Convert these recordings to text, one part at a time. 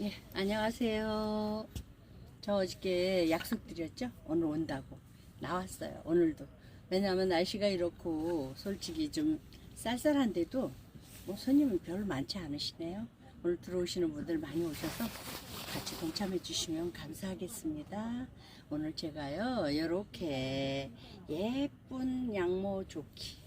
예, 안녕하세요. 저 어저께 약속드렸죠? 오늘 온다고. 나왔어요, 오늘도. 왜냐하면 날씨가 이렇고, 솔직히 좀 쌀쌀한데도, 뭐 손님은 별로 많지 않으시네요. 오늘 들어오시는 분들 많이 오셔서 같이 동참해 주시면 감사하겠습니다. 오늘 제가요, 이렇게 예쁜 양모 조끼.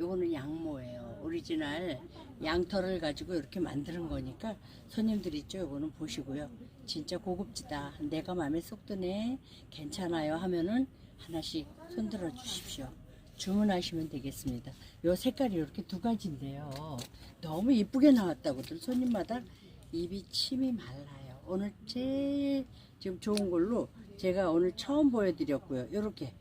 요거는 양모예요. 오리지널 양털을 가지고 이렇게 만드는 거니까 손님들 있죠. 요거는 보시고요. 진짜 고급지다. 내가 마음에 쏙 드네. 괜찮아요 하면은 하나씩 손들어 주십시오. 주문하시면 되겠습니다. 요 색깔이 이렇게 두 가지인데요. 너무 이쁘게 나왔다고들 손님마다 입이 침이 말라요. 오늘 제일 지금 좋은 걸로 제가 오늘 처음 보여드렸고요. 요렇게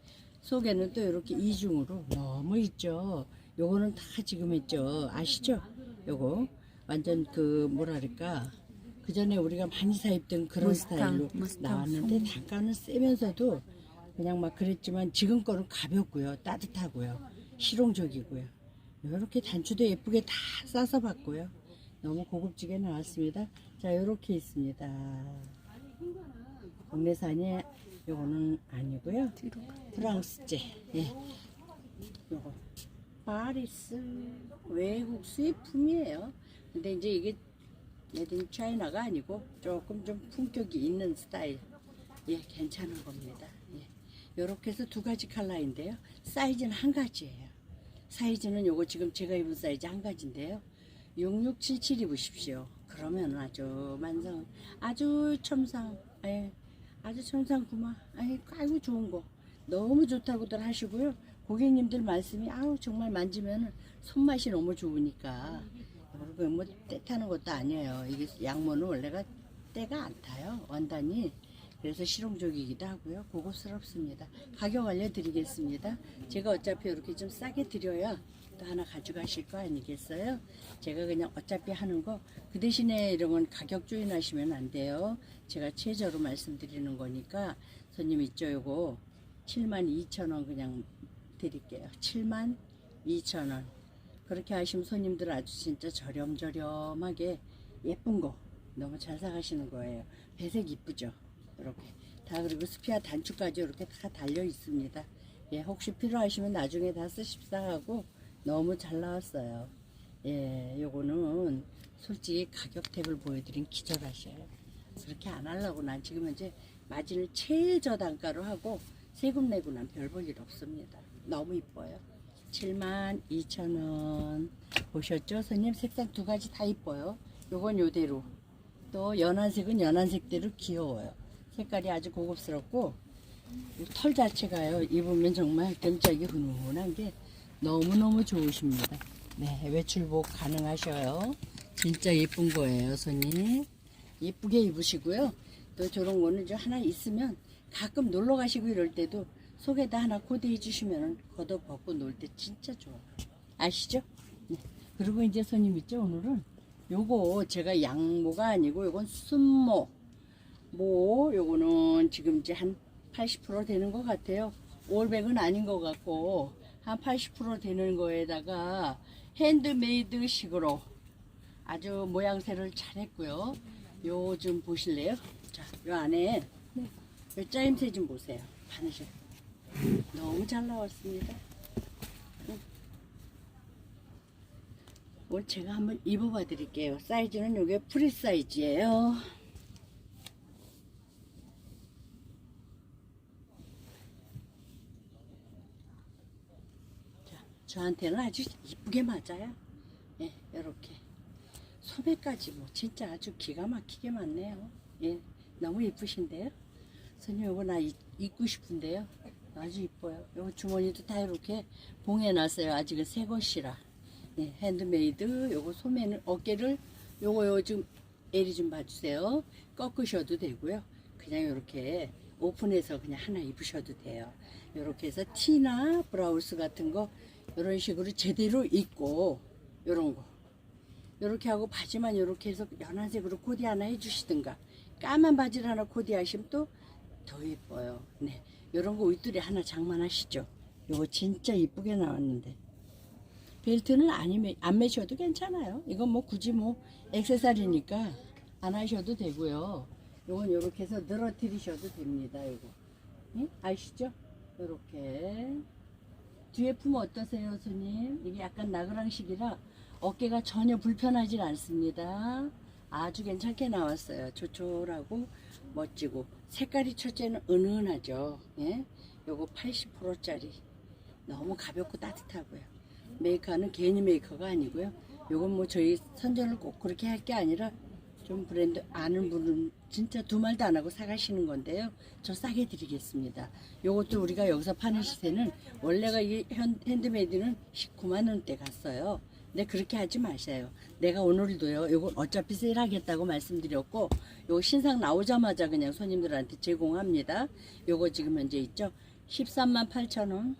속에는 또 이렇게 이중으로 너무 있죠. 요거는 다 지금 있죠. 아시죠? 요거 완전 그 뭐랄까 그 전에 우리가 많이 사입던 그런 무스탕, 스타일로 무스탕 나왔는데 단가는 세면서도 그냥 막 그랬지만 지금 거는 가볍고요, 따뜻하고요, 실용적이고요. 이렇게 단추도 예쁘게 다 싸서 봤고요. 너무 고급지게 나왔습니다. 자, 이렇게 있습니다. 국내산이 요거는 아니고요. 프랑스제. 예. 요거 파리스 외국 수입품이에요. 근데 이제 이게 메딘 차이나가 아니고 조금 좀 품격이 있는 스타일. 예, 괜찮은 겁니다. 예. 요렇게 해서 두 가지 컬러인데요. 사이즈는 한 가지예요. 사이즈는 요거 지금 제가 입은 사이즈 한 가지인데요. 6677 입으십시오. 그러면 아주 만성, 아주 첨상, 예, 아주 첨상 구마, 아이, 아이고 좋은 거. 너무 좋다고들 하시고요. 고객님들 말씀이 아우 정말 만지면 손맛이 너무 좋으니까 그리고 뭐때 타는 것도 아니에요. 이게 양모는 원래가 때가 안 타요. 원단이 그래서 실용적이기도 하고요. 고급스럽습니다. 가격 알려드리겠습니다. 제가 어차피 이렇게 좀 싸게 드려야 또 하나 가져가실 거 아니겠어요? 제가 그냥 어차피 하는 거 그 대신에 이런 건 가격 주인하시면 안 돼요. 제가 최저로 말씀드리는 거니까 손님 있죠 요거 7만 2천 원 그냥 드릴게요. 7만 2천 원. 그렇게 하시면 손님들 아주 진짜 저렴저렴하게 예쁜 거 너무 잘 사가시는 거예요. 배색 이쁘죠? 이렇게 다 그리고 스피아 단추까지 이렇게 다 달려 있습니다. 예, 혹시 필요하시면 나중에 다 쓰십사 하고 너무 잘 나왔어요. 예, 요거는 솔직히 가격 탭을 보여드린 기절하셔요. 그렇게 안 하려고 난 지금 현재 마진을 최저 단가로 하고 세금 내고 난 별 볼 일 없습니다. 너무 이뻐요. 7만 2천 원 보셨죠? 손님 색상 두 가지 다 이뻐요. 요건 요대로 또 연한색은 연한색대로 귀여워요. 색깔이 아주 고급스럽고 이털 자체가요 입으면 정말 등짝이 훈훈한 게 너무너무 좋으십니다. 네 외출복 가능하셔요. 진짜 예쁜 거예요 손님. 예쁘게 입으시고요. 또 저런 거는 좀 하나 있으면 가끔 놀러 가시고 이럴 때도 속에다 하나 코디해 주시면 걷어 벗고 놀 때 진짜 좋아요. 아시죠? 네. 그리고 이제 손님 있죠 오늘은 요거 제가 양모가 아니고 요건 순모 모 요거는 지금 이제 한 80% 되는 것 같아요. 올백은 아닌 것 같고 한 80% 되는 거에다가 핸드메이드 식으로 아주 모양새를 잘했고요. 요 좀 보실래요? 자, 요 안에 요 짜임새 좀 보세요. 바느질 너무 잘 나왔습니다. 응. 오늘 제가 한번 입어봐 드릴게요. 사이즈는 요게 프리 사이즈예요. 자, 저한테는 아주 이쁘게 맞아요. 예, 요렇게. 소매까지 뭐 진짜 아주 기가 막히게 많네요. 예, 너무 예쁘신데요. 선생님 이거 나 입- 입고 싶은데요. 아주 이뻐요. 요 주머니도 다 이렇게 봉해놨어요. 아직은 새 것이라. 예, 핸드메이드. 요거 소매는 어깨를 요거 요좀 에리 좀 봐주세요. 꺾으셔도 되고요. 그냥 이렇게 오픈해서 그냥 하나 입으셔도 돼요. 이렇게 해서 티나 브라우스 같은 거 이런 식으로 제대로 입고 요런 거 이렇게 하고 바지만 이렇게 해서 연한색으로 코디 하나 해주시든가 까만 바지를 하나 코디하시면 또 더 예뻐요. 네, 이런 거 윗줄에 하나 장만하시죠. 이거 진짜 이쁘게 나왔는데 벨트는 안, 매, 안 매셔도 괜찮아요. 이건 뭐 굳이 뭐 액세서리니까 안 하셔도 되고요. 요건 요렇게 해서 늘어뜨리셔도 됩니다. 요거. 응? 아시죠? 요렇게. 뒤에 품 어떠세요, 손님? 이게 약간 나그랑식이라 어깨가 전혀 불편하지 않습니다. 아주 괜찮게 나왔어요. 조촐하고 멋지고 색깔이 첫째는 은은하죠. 예? 요거 80%짜리 너무 가볍고 따뜻하고요. 메이커는 괜히 메이커가 아니고요. 요건 뭐 저희 선전을 꼭 그렇게 할 게 아니라 좀 브랜드 아는 분은 진짜 두 말도 안 하고 사가시는 건데요. 저 싸게 드리겠습니다. 요것도 우리가 여기서 파는 시세는 원래가 이 현- 핸드메이드는 19만 원대 갔어요. 근데 그렇게 하지 마세요. 내가 오늘도요. 요건 어차피 세일하겠다고 말씀드렸고 요거 신상 나오자마자 그냥 손님들한테 제공합니다. 요거 지금 현재 있죠. 13만 8천 원.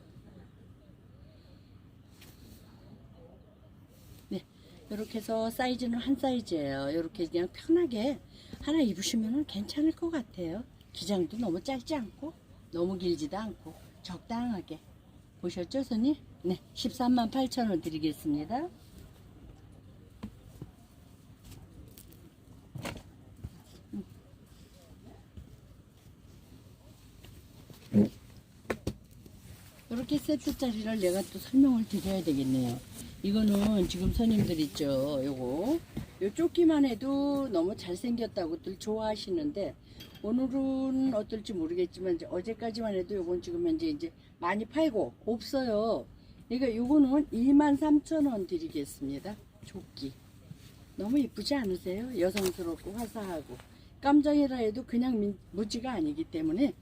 네. 이렇게 해서 사이즈는 한 사이즈예요. 이렇게 그냥 편하게 하나 입으시면 괜찮을 것 같아요. 기장도 너무 짧지 않고 너무 길지도 않고 적당하게 보셨죠, 손님? 네, 13만 8천 원 드리겠습니다. 이렇게 세트짜리를 내가 또 설명을 드려야 되겠네요. 이거는 지금 손님들 있죠. 요거. 요 조끼만 해도 너무 잘생겼다고들 좋아하시는데 오늘은 어떨지 모르겠지만 이제 어제까지만 해도 요건 지금 현재 이제 많이 팔고 없어요. 그러니까 요거는 23,000원 드리겠습니다. 조끼. 너무 이쁘지 않으세요? 여성스럽고 화사하고 깜장이라 해도 그냥 민- 무지가 아니기 때문에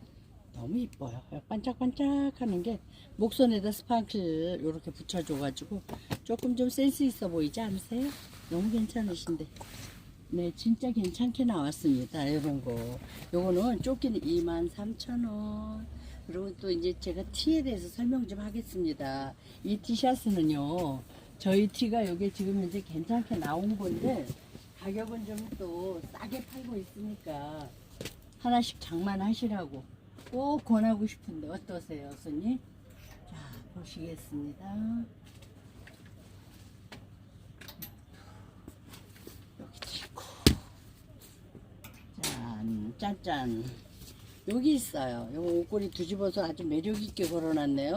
너무 이뻐요. 반짝반짝하는 게 목선에다 스파클 이렇게 붙여줘가지고 조금 좀 센스 있어 보이지 않으세요? 너무 괜찮으신데. 네, 진짜 괜찮게 나왔습니다. 이런 거. 요거는 조끼는 23,000원. 그리고 또 이제 제가 티에 대해서 설명 좀 하겠습니다. 이 티셔츠는요, 저희 티가 여기 지금 이제 괜찮게 나온 건데, 가격은 좀 또 싸게 팔고 있으니까, 하나씩 장만하시라고 꼭 권하고 싶은데, 어떠세요, 손님? 자, 보시겠습니다. 여기 있고. 짠, 짠짠. 여기 있어요. 요 옷걸이 뒤집어서 아주 매력있게 걸어놨네요.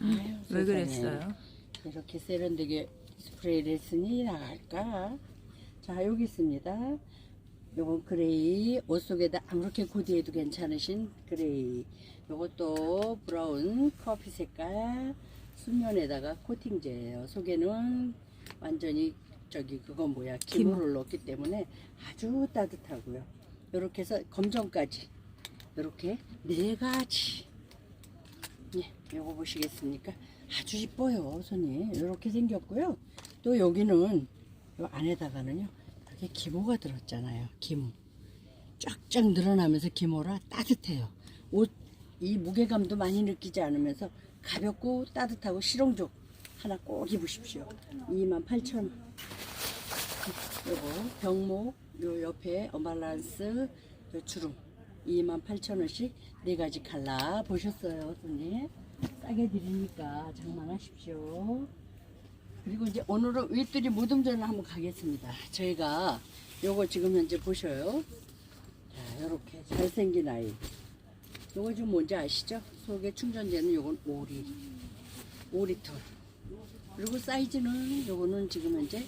아유, 왜 세상에. 그랬어요? 이렇게 세련되게 스프레이를 했으니 나갈까? 자, 여기 있습니다. 요건 그레이, 옷 속에다 아무렇게 코디해도 괜찮으신 그레이. 요것도 브라운 커피 색깔 순면에다가 코팅제예요. 속에는 완전히 저기 그건 뭐야 기모를 넣었기 때문에 아주 따뜻하고요. 이렇게 해서 검정까지 이렇게 네 가지. 예, 요거 보시겠습니까? 아주 이뻐요, 손이. 이렇게 생겼고요. 또 여기는 요 안에다가는요. 이렇게 기모가 들었잖아요. 기모. 쫙쫙 늘어나면서 기모라 따뜻해요. 옷 이 무게감도 많이 느끼지 않으면서 가볍고 따뜻하고 실용적 하나 꼭 입으십시오. 28,000원. 요거 병목 요 옆에 어발란스 요 주름 28,000원씩 네 가지 칼라 보셨어요, 손님? 싸게 드리니까 장만하십시오. 그리고 이제 오늘은 윗들이 무덤전을 한번 가겠습니다. 저희가 요거 지금 현재 보셔요. 자, 요렇게 잘생긴 아이. 요거 지금 뭔지 아시죠? 속에 충전되는 요건 오리. 오리털. 그리고 사이즈는 요거는 지금 현재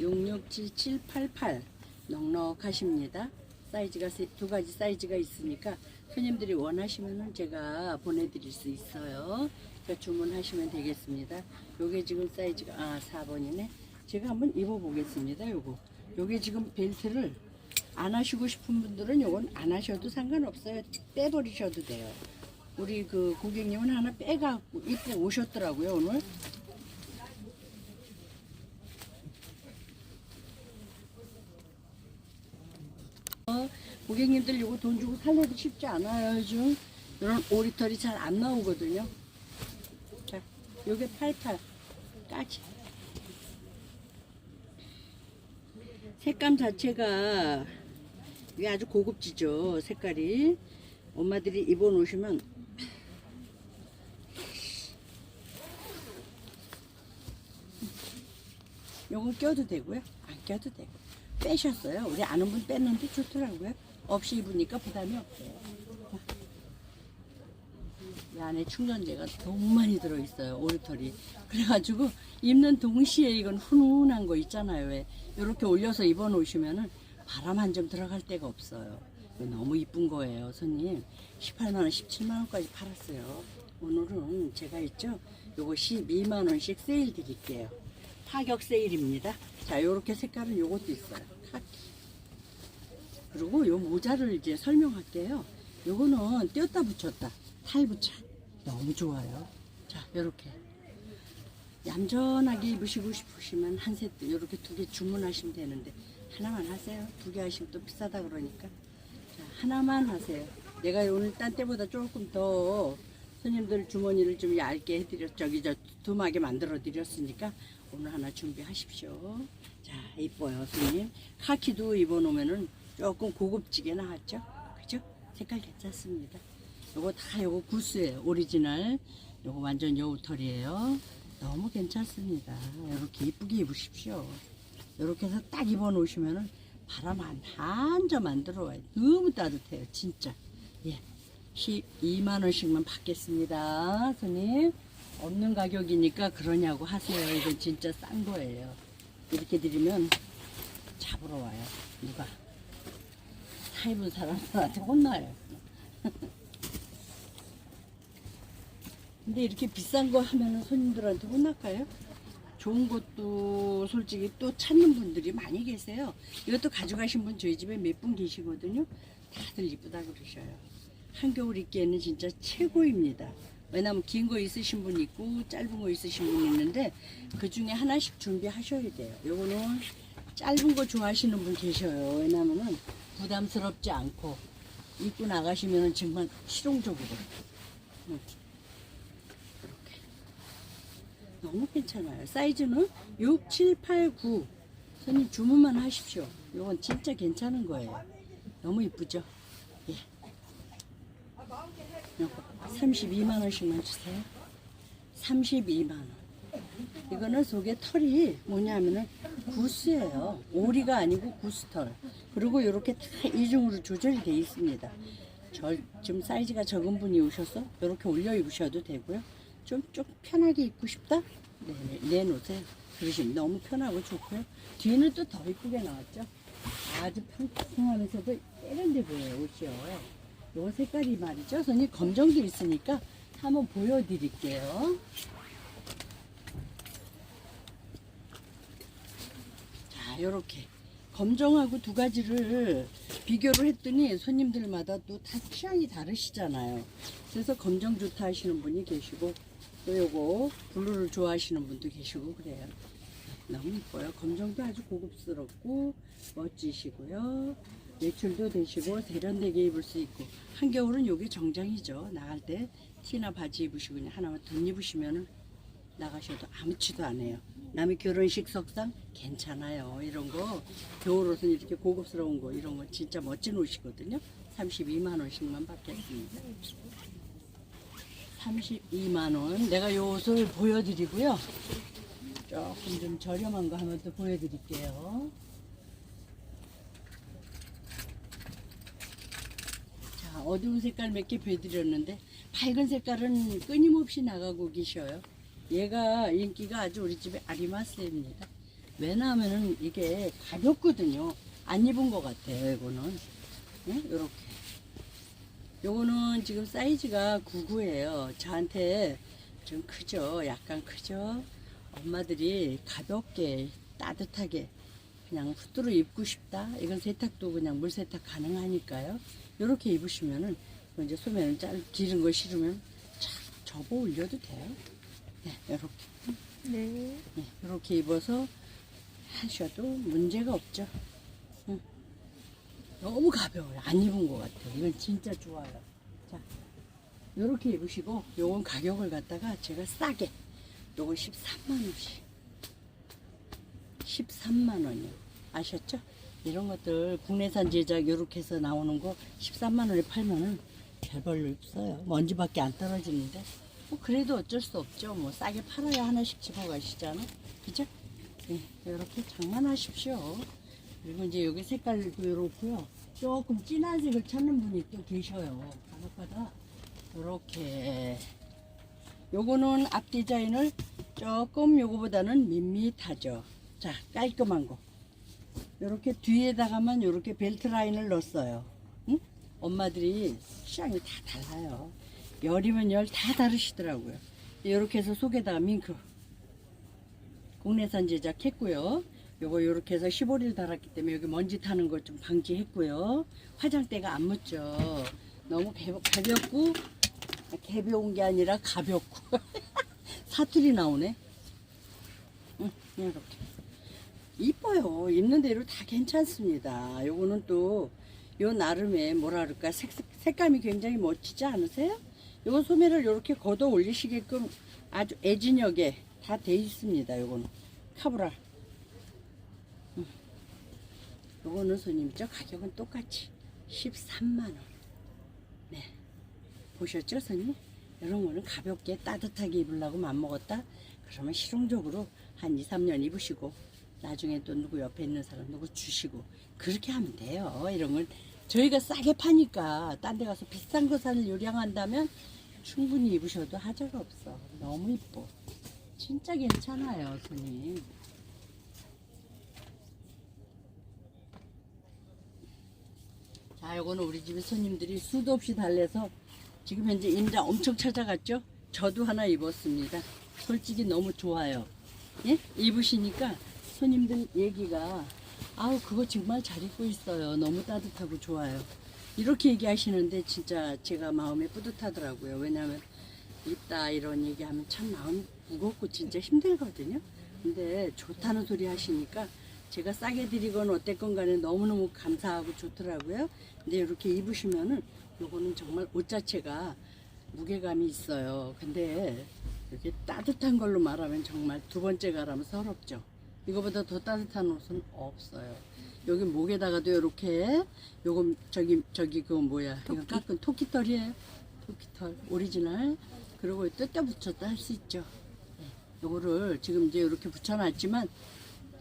667788 넉넉하십니다. 사이즈가 세- 두 가지 사이즈가 있으니까 손님들이 원하시면은 제가 보내드릴 수 있어요. 주문하시면 되겠습니다. 요게 지금 사이즈가 아 4번이네. 제가 한번 입어보겠습니다. 요거. 요게 지금 벨트를 안 하시고 싶은 분들은 요건 안 하셔도 상관없어요. 빼버리셔도 돼요. 우리 그 고객님은 하나 빼갖고 입고 오셨더라고요 오늘. 어, 고객님들 이거 돈 주고 살려도 쉽지 않아요 요즘 이런 오리털이 잘 안 나오거든요 자 요게 88 까지 색감 자체가 이게 아주 고급지죠 색깔이 엄마들이 입어 놓으시면 요건 껴도 되고요 안 껴도 되고 빼셨어요. 우리 아는 분 뺐는데 좋더라고요. 없이 입으니까 부담이 없어요. 이 안에 충전재가 너무 많이 들어있어요. 오리털이. 그래가지고 입는 동시에 이건 훈훈한 거 있잖아요. 왜 이렇게 올려서 입어 놓으시면은 바람 한 점 들어갈 데가 없어요. 너무 이쁜 거예요, 손님. 18만 원, 17만 원까지 팔았어요. 오늘은 제가 있죠. 요거 12만 원씩 세일 드릴게요. 타격 세일입니다. 자, 요렇게 색깔은 요것도 있어요. 카키. 그리고 요 모자를 이제 설명할게요. 요거는 띄었다 붙였다. 탈부착. 너무 좋아요. 자, 요렇게. 얌전하게 입으시고 싶으시면 한 세트 요렇게 두 개 주문하시면 되는데 하나만 하세요. 두 개 하시면 또 비싸다 그러니까. 자, 하나만 하세요. 내가 오늘 딴 때보다 조금 더 손님들 주머니를 좀 얇게 해드렸, 저기 저 두툼하게 만들어 드렸으니까 오늘 하나 준비하십시오. 자, 이뻐요, 손님. 카키도 입어놓으면은 조금 고급지게 나왔죠? 그죠? 색깔 괜찮습니다. 요거 다 요거 구스예요. 오리지널. 요거 완전 여우털이에요. 너무 괜찮습니다. 이렇게 이쁘게 입으십시오. 이렇게 해서 딱 입어 놓으시면은 바람 한 한 점 안 들어와요. 너무 따뜻해요, 진짜. 예. 12만 원씩만 받겠습니다, 손님. 없는 가격이니까 그러냐고 하세요. 이건 진짜 싼 거예요. 이렇게 드리면 잡으러 와요. 누가? 사 입은 사람들한테 혼나요. 근데 이렇게 비싼 거 하면은 손님들한테 혼날까요? 좋은 것도 솔직히 또 찾는 분들이 많이 계세요. 이것도 가져가신 분 저희 집에 몇 분 계시거든요. 다들 이쁘다 그러셔요. 한겨울 입기에는 진짜 최고입니다. 왜냐면 긴 거 있으신 분 있고 짧은 거 있으신 분 있는데 그 중에 하나씩 준비하셔야 돼요. 요거는 짧은 거 좋아하시는 분 계셔요. 왜냐면은 부담스럽지 않고 입고 나가시면은 정말 실용적으로. 응. 이렇게. 너무 괜찮아요. 사이즈는 6, 7, 8, 9. 손님 주문만 하십시오. 이건 진짜 괜찮은 거예요. 너무 이쁘죠? 예. 요거 32만 원씩만 주세요. 32만 원. 이거는 속에 털이 뭐냐면은 구스예요. 오리가 아니고 구스털. 그리고 이렇게 다 이중으로 조절이 돼 있습니다. 저 지금 사이즈가 적은 분이 오셔서 이렇게 올려 입으셔도 되고요. 좀, 좀 편하게 입고 싶다? 네, 내놓으세요. 그러시면 너무 편하고 좋고요. 뒤는 또 더 이쁘게 나왔죠. 아주 평평하면서도 세련돼 보여요, 옷이요. 요 색깔이 말이죠. 손님 검정도 있으니까 한번 보여드릴게요. 자, 요렇게. 검정하고 두 가지를 비교를 했더니 손님들마다 또 다 취향이 다르시잖아요. 그래서 검정 좋다 하시는 분이 계시고 또 요거 블루를 좋아하시는 분도 계시고 그래요. 너무 이뻐요. 검정도 아주 고급스럽고 멋지시고요. 매출도 되시고 세련되게 입을 수 있고 한겨울은 요게 정장이죠. 나갈 때 티나 바지 입으시고 하나만 덧 입으시면은 나가셔도 아무치도 안 해요. 남의 결혼식 석상 괜찮아요. 이런 거 겨울 옷은 이렇게 고급스러운 거 이런 거 진짜 멋진 옷이거든요. 32만 원씩만 받겠습니다. 32만 원. 내가 이 옷을 보여드리고요. 조금 좀 저렴한 거 하면 또 보여드릴게요. 자, 어두운 색깔 몇 개 보여드렸는데 밝은 색깔은 끊임없이 나가고 계셔요. 얘가 인기가 아주 우리 집에 아리마스입니다. 왜냐하면은 이게 가볍거든요. 안 입은 것 같아요, 이거는. 네? 요렇게. 요거는 지금 사이즈가 99예요. 저한테 좀 크죠? 약간 크죠? 엄마들이 가볍게, 따뜻하게 그냥 후드로 입고 싶다. 이건 세탁도 그냥 물 세탁 가능하니까요. 요렇게 입으시면은 이제 소매는 짧, 기른 거 싫으면 착 접어 올려도 돼요. 네, 이렇게. 네. 네, 이렇게 입어서 하셔도 문제가 없죠. 응. 너무 가벼워요. 안 입은 것 같아요. 이건 진짜 좋아요. 자, 이렇게 입으시고, 요건 가격을 갖다가 제가 싸게, 요건 13만원씩. 13만원이요. 아셨죠? 이런 것들 국내산 제작 요렇게 해서 나오는 거 13만원에 팔면은 별벌로 없어요. 먼지밖에 안 떨어지는데. 뭐 그래도 어쩔 수 없죠. 뭐 싸게 팔아야 하나씩 집어가시잖아. 그죠? 네, 이렇게 장만하십시오. 그리고 이제 여기 색깔도 이렇고요. 조금 진한 색을 찾는 분이 또 계셔요. 간혹가다 이렇게. 요거는 앞 디자인을 조금 요거보다는 밋밋하죠. 자, 깔끔한 거. 요렇게 뒤에다가만 요렇게 벨트 라인을 넣었어요. 응? 엄마들이 취향이 다 달라요. 열이면 열 다 다르시더라고요. 요렇게 해서 속에다가 밍크. 국내산 제작했고요. 요거 요렇게 해서 15일 달았기 때문에 여기 먼지 타는 거좀 방지했고요. 화장대가 안 묻죠. 너무 개- 가볍고 개벼운 게 아니라 가볍고 사투리 나오네. 응, 이렇게. 이뻐요. 입는 대로 다 괜찮습니다. 요거는 또 요 나름의 뭐라 그럴까 색, 색감이 굉장히 멋지지 않으세요? 요거 소매를 이렇게 걷어 올리시게끔 아주 애진하게 다돼 있습니다. 요거는 카브라. 음. 요거는 손님이죠. 가격은 똑같이 13만 원. 네. 보셨죠, 손님? 이런 거는 가볍게 따뜻하게 입으려고 맘먹었다. 그러면 실용적으로 한 2, 3년 입으시고 나중에 또 누구 옆에 있는 사람 누구 주시고 그렇게 하면 돼요. 이런 걸 저희가 싸게 파니까 딴 데 가서 비싼 거 사는 요량한다면 충분히 입으셔도 하자가 없어. 너무 이뻐. 진짜 괜찮아요, 손님. 자, 요거는 우리 집에 손님들이 수도 없이 달래서 지금 현재 임자 엄청 찾아갔죠? 저도 하나 입었습니다. 솔직히 너무 좋아요. 예? 입으시니까 손님들 얘기가 아우 그거 정말 잘 입고 있어요. 너무 따뜻하고 좋아요. 이렇게 얘기하시는데 진짜 제가 마음이 뿌듯하더라고요. 왜냐하면 입다 이런 얘기하면 참 마음 무겁고 진짜 힘들거든요. 근데 좋다는 소리 하시니까 제가 싸게 드리건 어땠건 간에 너무너무 감사하고 좋더라고요. 근데 이렇게 입으시면은 요거는 정말 옷 자체가 무게감이 있어요. 근데 이렇게 따뜻한 걸로 말하면 정말 두 번째 가라면 서럽죠. 이거보다 더 따뜻한 옷은 없어요. 여기 목에다가도 이렇게 요거 저기 저기 그거 뭐야? 이거 깎은 토끼털이에요. 토끼털 오리지널. 그리고 뜯다 붙였다 할 수 있죠. 네. 요거를 지금 이제 이렇게 붙여놨지만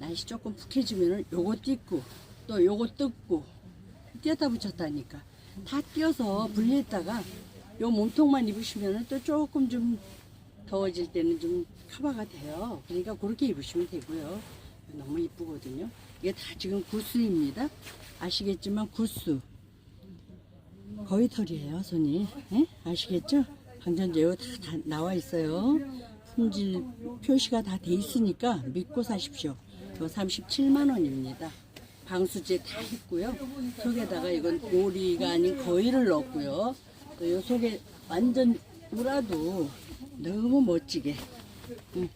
날씨 조금 푹해지면은 요거 뜯고 또 요거 뜯고 띄었다 붙였다니까 다 띄어서 분리했다가 요 몸통만 입으시면은 또 조금 좀 더워질 때는 좀 커버가 돼요. 그러니까 그렇게 입으시면 되고요. 너무 이쁘거든요. 이게 다 지금 구스입니다. 아시겠지만 구스. 거의 털이에요, 손이. 예? 아시겠죠? 방전제요 다, 다 나와 있어요. 품질 표시가 다 돼 있으니까 믿고 사십시오. 저 37만 원입니다. 방수제 다 했고요. 속에다가 이건 오리가 아닌 거위를 넣었고요. 또 요 속에 완전 우라도 너무 멋지게. 응.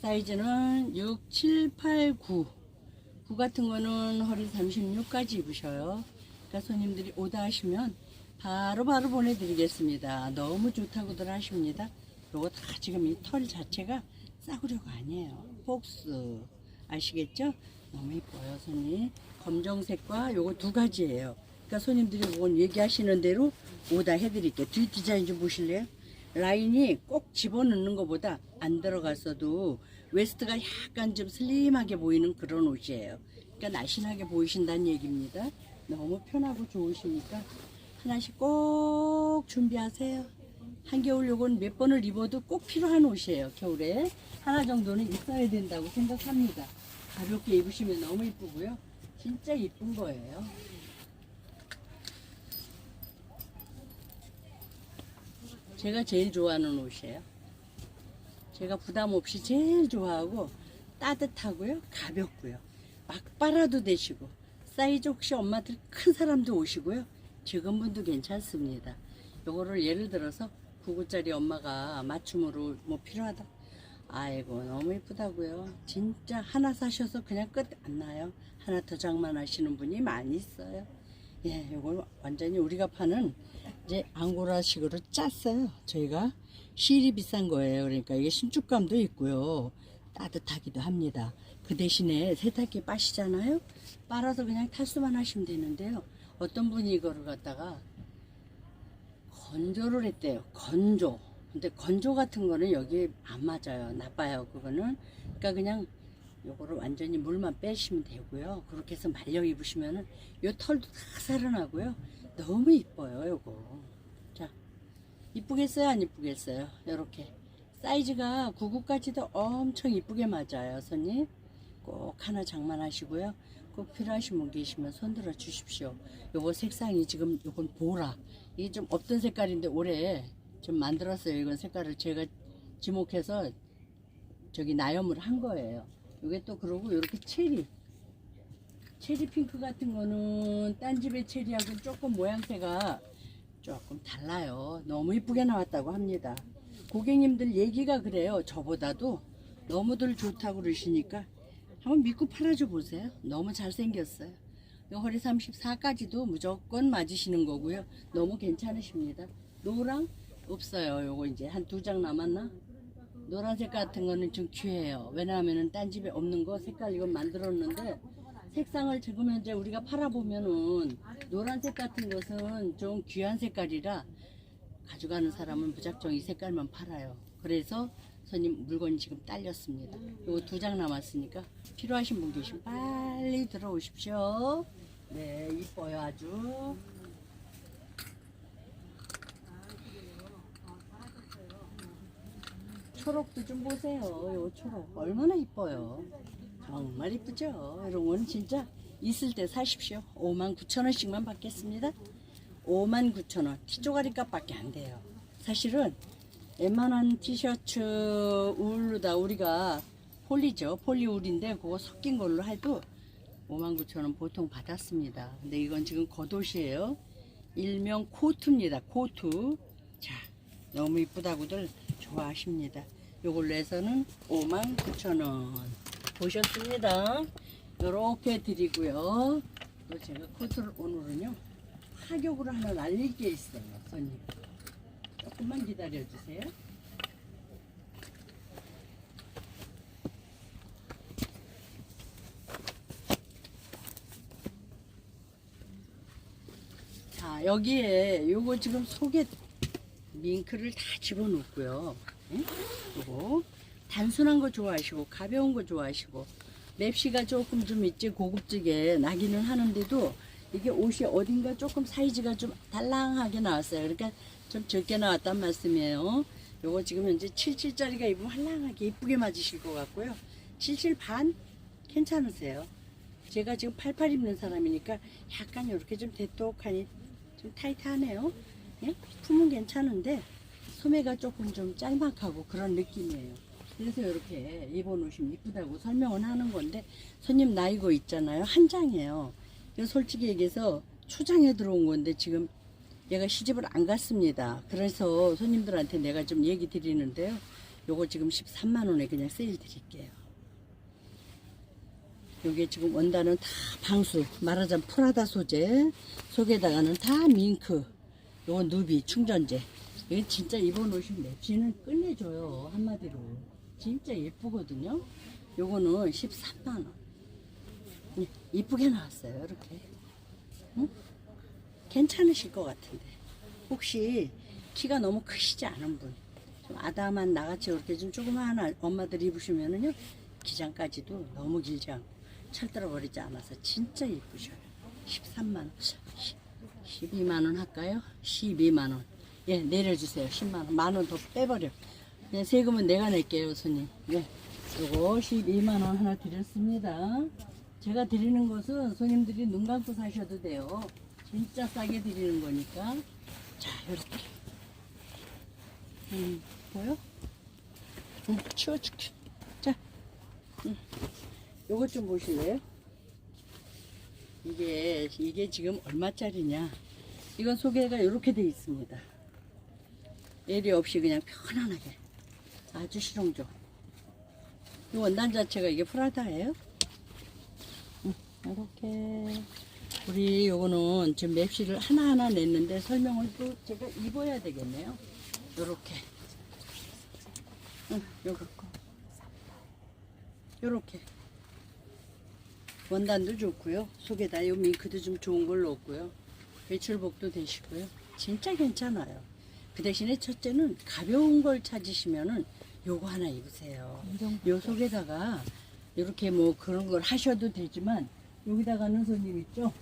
사이즈는 6, 7, 8, 9. 9 같은 거는 허리 36까지 입으셔요. 그러니까 손님들이 오다 하시면 바로바로 보내드리겠습니다. 너무 좋다고들 하십니다. 요거 다 지금 이 털 자체가 싸구려가 아니에요. 폭스. 아시겠죠? 너무 이뻐요, 손님. 검정색과 요거 두 가지예요. 그러니까 손님들이 그건 얘기하시는 대로 오다 해드릴게요. 뒤 디자인 좀 보실래요? 라인이 꼭 집어넣는 것보다 안 들어갔어도 웨스트가 약간 좀 슬림하게 보이는 그런 옷이에요. 그러니까 날씬하게 보이신다는 얘기입니다. 너무 편하고 좋으시니까 하나씩 꼭 준비하세요. 한겨울 요건 몇 번을 입어도 꼭 필요한 옷이에요. 겨울에 하나 정도는 있어야 된다고 생각합니다. 가볍게 입으시면 너무 이쁘고요. 진짜 이쁜 거예요. 제가 제일 좋아하는 옷이에요. 제가 부담 없이 제일 좋아하고 따뜻하고요, 가볍고요. 막 빨아도 되시고 사이즈 혹시 엄마들 큰 사람도 오시고요. 직원분도 괜찮습니다. 요거를 예를 들어서 9구짜리 엄마가 맞춤으로 뭐 필요하다. 아이고 너무 이쁘다고요. 진짜 하나 사셔서 그냥 끝 안 나요. 하나 더 장만하시는 분이 많이 있어요. 예, 요걸 완전히 우리가 파는 이제 앙고라식으로 짰어요. 저희가 실이 비싼 거예요. 그러니까 이게 신축감도 있고요. 따뜻하기도 합니다. 그 대신에 세탁기 빠시잖아요. 빨아서 그냥 탈수만 하시면 되는데요. 어떤 분이 이거를 갖다가 건조를 했대요. 건조. 근데 건조 같은 거는 여기 안 맞아요. 나빠요. 그거는. 그러니까 그냥 요거를 완전히 물만 빼시면 되고요. 그렇게 해서 말려 입으시면은 요 털도 다 살아나고요. 너무 이뻐요, 요거. 자, 이쁘겠어요, 안 이쁘겠어요? 요렇게. 사이즈가 구구까지도 엄청 이쁘게 맞아요, 손님. 꼭 하나 장만하시고요. 꼭 필요하신 분 계시면 손들어 주십시오. 요거 색상이 지금 요건 보라. 이게 좀 없던 색깔인데 올해 좀 만들었어요. 이건 색깔을 제가 지목해서 저기 나염을 한 거예요. 요게 또 그러고 요렇게 체리. 체리 핑크 같은 거는 딴 집의 체리하고는 조금 모양새가 조금 달라요. 너무 이쁘게 나왔다고 합니다. 고객님들 얘기가 그래요. 저보다도 너무들 좋다고 그러시니까 한번 믿고 팔아줘 보세요. 너무 잘생겼어요. 요 허리 34까지도 무조건 맞으시는 거고요. 너무 괜찮으십니다. 노랑 없어요. 요거 이제 한 두 장 남았나? 노란색 같은 거는 좀 귀해요. 왜냐하면은 딴 집에 없는 거 색깔 이거 만들었는데 색상을 지금 현재 우리가 팔아보면은 노란색 같은 것은 좀 귀한 색깔이라 가져가는 사람은 무작정 이 색깔만 팔아요. 그래서 손님 물건이 지금 딸렸습니다. 요거 두 장 남았으니까 필요하신 분 계시면 빨리 들어오십시오. 네, 이뻐요 아주. 초록도 좀 보세요. 요 초록 얼마나 이뻐요. 정말 이쁘죠. 건 진짜 있을 때 사십시오. 5만 9천 원씩만 받겠습니다. 5만 9천 원. 티조가리 값밖에 안 돼요. 사실은 웬만한 티셔츠 울로 다 우리가 폴리죠. 폴리울인데 그거 섞인 걸로 해도 5만 9천 원 보통 받았습니다. 근데 이건 지금 겉옷이에요. 일명 코트입니다. 코트. 자, 너무 이쁘다고들 좋아하십니다. 요걸로 해서는 5만 9천 원. 보셨습니다. 요렇게 드리고요. 또 제가 코트를 오늘은요. 파격으로 하나 날릴 게 있어요. 손님. 조금만 기다려 주세요. 자, 여기에 요거 지금 속에 밍크를 다 집어넣고요. 응? 요거 단순한 거 좋아하시고 가벼운 거 좋아하시고 맵시가 조금 좀 있지 고급지게 나기는 하는데도 이게 옷이 어딘가 조금 사이즈가 좀 달랑하게 나왔어요. 그러니까 좀 적게 나왔단 말씀이에요. 요거 지금 현재 77짜리가 입으면 한랑하게 이쁘게 맞으실 것 같고요. 77 반 괜찮으세요. 제가 지금 88 입는 사람이니까 약간 이렇게 좀 대똑하니 좀 타이트하네요. 예? 품은 괜찮은데 소매가 조금 좀 짤막하고 그런 느낌이에요. 그래서 이렇게 입어놓으시면 이쁘다고 설명을 하는 건데 손님 나이고 있잖아요. 한 장이에요. 솔직히 얘기해서 초장에 들어온 건데 지금 얘가 시집을 안 갔습니다. 그래서 손님들한테 내가 좀 얘기 드리는데요. 요거 지금 13만 원에 그냥 세일 드릴게요. 요게 지금 원단은 다 방수, 말하자면 프라다 소재, 속에다가는 다 밍크, 요거 누비, 충전재. 이게 진짜 입어놓으시면 맵시는 끝내줘요, 한마디로. 진짜 예쁘거든요. 요거는 13만원. 이쁘게 나왔어요, 이렇게. 응? 괜찮으실 것 같은데. 혹시 키가 너무 크시지 않은 분, 좀 아담한 나같이 이렇게 좀 조그마한 엄마들 입으시면은요, 기장까지도 너무 길지 않고 철들어 버리지 않아서 진짜 예쁘셔요. 13만원. 12만원 할까요? 12만원. 예, 내려주세요. 10만원. 만원 더 빼버려. 네, 세금은 내가 낼게요, 손님. 네. 요거 12만원 하나 드렸습니다. 제가 드리는 것은 손님들이 눈 감고 사셔도 돼요. 진짜 싸게 드리는 거니까. 자, 요렇게. 음, 보여? 응, 치워줄게. 자, 응. 요것 좀 보실래요? 이게, 이게 지금 얼마짜리냐. 이건 소개가 이렇게 돼 있습니다. 예리 없이 그냥 편안하게. 아주 실용적. 이 원단 자체가 이게 프라다예요. 응, 이렇게. 우리 요거는 지금 맵시를 하나하나 냈는데 설명을 또 제가 입어야 되겠네요. 요렇게. 응, 요거. 요렇게. 원단도 좋고요. 속에다 요 밍크도 좀 좋은 걸 넣었고요. 외출복도 되시고요. 진짜 괜찮아요. 그 대신에 첫째는 가벼운 걸 찾으시면은 요거 하나 입으세요. 요 속에다가 이렇게 뭐 그런 걸 하셔도 되지만 여기다가는 손님 있죠?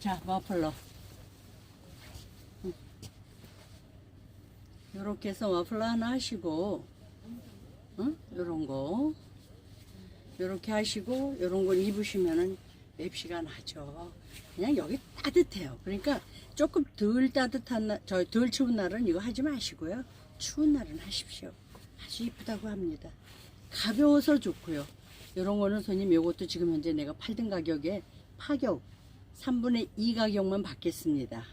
자, 머플러. 이렇게 해서 머플러 하나 하시고, 응? 요런 거. 요렇게 하시고, 요런 걸 입으시면은 맵시가 나죠. 그냥 여기 따뜻해요. 그러니까 조금 덜 따뜻한 날, 저 덜 추운 날은 이거 하지 마시고요. 추운 날은 하십시오. 아주 이쁘다고 합니다. 가벼워서 좋고요. 요런 거는 손님 요것도 지금 현재 내가 팔던 가격에 파격 3분의 2 가격만 받겠습니다.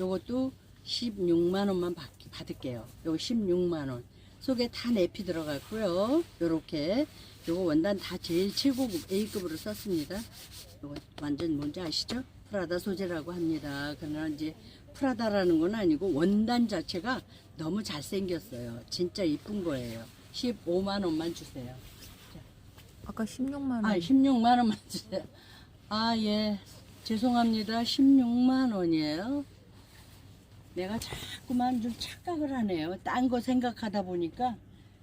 요것도 16만 원만 받, 받을게요. 요거 16만 원. 속에 다 내피 들어갔고요. 요렇게 요거 원단 다 제일 최고급 A급으로 썼습니다. 요거 완전 뭔지 아시죠? 프라다 소재라고 합니다. 그러나 이제 프라다라는 건 아니고 원단 자체가 너무 잘생겼어요. 진짜 이쁜 거예요. 15만 원만 주세요. 아까 16만 원. 아, 16만 원만 주세요. 아, 예. 죄송합니다. 16만 원이에요. 내가 자꾸만 좀 착각을 하네요. 딴 거 생각하다 보니까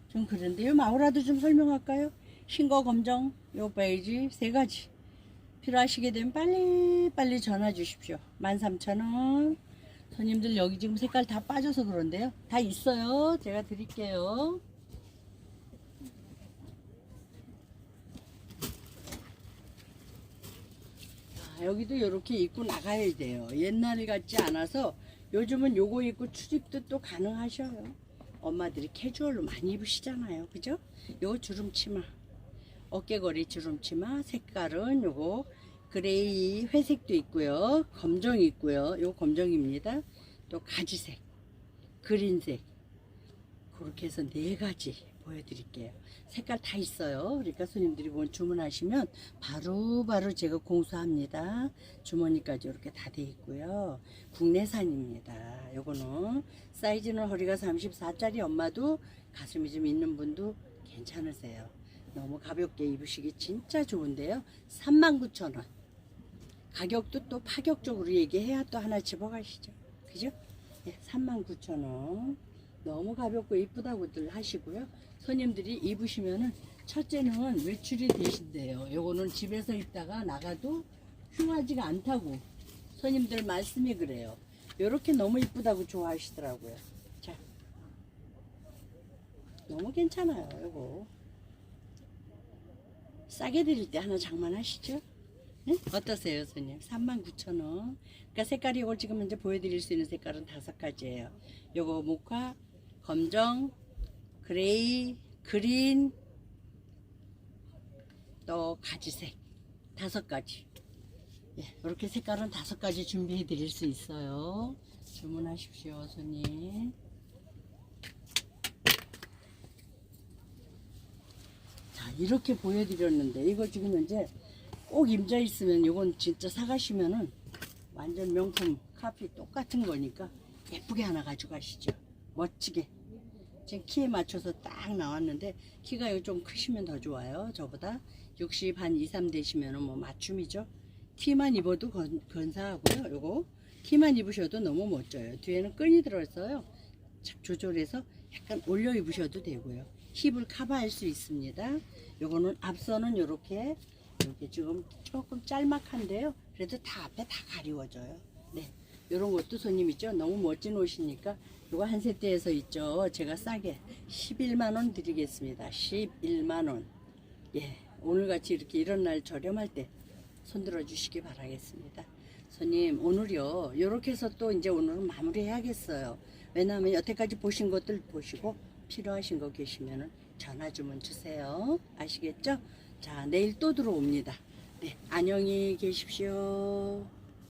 좀 그런데요. 마우라도 좀 설명할까요? 흰거 검정, 요 베이지 세 가지. 필요하시게 되면 빨리 빨리 전화 주십시오. 13,000원. 손님들 여기 지금 색깔 다 빠져서 그런데요. 다 있어요. 제가 드릴게요. 아, 여기도 이렇게 입고 나가야 돼요. 옛날 같지 않아서 요즘은 요거 입고 출입도 또 가능하셔요. 엄마들이 캐주얼로 많이 입으시잖아요. 그죠? 요거 주름치마. 어깨걸이 주름치마. 색깔은 요거 그레이 회색도 있고요. 검정이 있고요. 요거 검정입니다. 또 가지색, 그린색. 그렇게 해서 네 가지 보여드릴게요. 색깔 다 있어요. 그러니까 손님들이 뭐 주문하시면 바로 바로 제가 공수합니다. 주머니까지 이렇게 다 돼 있고요. 국내산입니다. 요거는 사이즈는 허리가 34짜리 엄마도 가슴이 좀 있는 분도 괜찮으세요. 너무 가볍게 입으시기 진짜 좋은데요. 39,000원. 가격도 또 파격적으로 얘기해야 또 하나 집어가시죠. 그죠? 예, 39,000원. 너무 가볍고 이쁘다고들 하시고요. 손님들이 입으시면은 첫째는 외출이 되신대요. 요거는 집에서 입다가 나가도 흉하지가 않다고 손님들 말씀이 그래요. 요렇게 너무 이쁘다고 좋아하시더라고요. 자. 너무 괜찮아요, 요거. 싸게 드릴 때 하나 장만하시죠? 네? 어떠세요, 손님? 39,000원. 그러니까 색깔이 이걸 지금 이제 보여드릴 수 있는 색깔은 다섯 가지예요. 요거 모카, 검정, 그레이, 그린, 또 가지색 다섯 가지. 예, 이렇게 색깔은 다섯 가지 준비해 드릴 수 있어요. 주문하십시오, 손님. 자, 이렇게 보여드렸는데 이거 지금 현재 꼭 임자 있으면 이건 진짜 사가시면은 완전 명품 카피 똑같은 거니까 예쁘게 하나 가져가시죠. 멋지게. 지금 키에 맞춰서 딱 나왔는데 키가 좀 크시면 더 좋아요. 저보다 60 한 2, 3 되시면은 뭐 맞춤이죠. 티만 입어도 건, 건사하고요. 요거 키만 입으셔도 너무 멋져요. 뒤에는 끈이 들어있어요. 참 조절해서 약간 올려 입으셔도 되고요. 힙을 커버할 수 있습니다. 요거는 앞선은 요렇게 이렇게 지금 조금 짤막한데요. 그래도 다 앞에 다 가리워져요. 네. 요런 것도 손님 있죠. 너무 멋진 옷이니까 요거 한 세트에서 있죠. 제가 싸게 11만 원 드리겠습니다. 11만 원. 예. 오늘 같이 이렇게 이런 날 저렴할 때 손들어 주시기 바라겠습니다. 손님 오늘요 이렇게 해서 또 이제 오늘은 마무리해야겠어요. 왜냐하면 여태까지 보신 것들 보시고 필요하신 거 계시면은 전화 주문 주세요. 아시겠죠? 자 내일 또 들어옵니다. 네 안녕히 계십시오.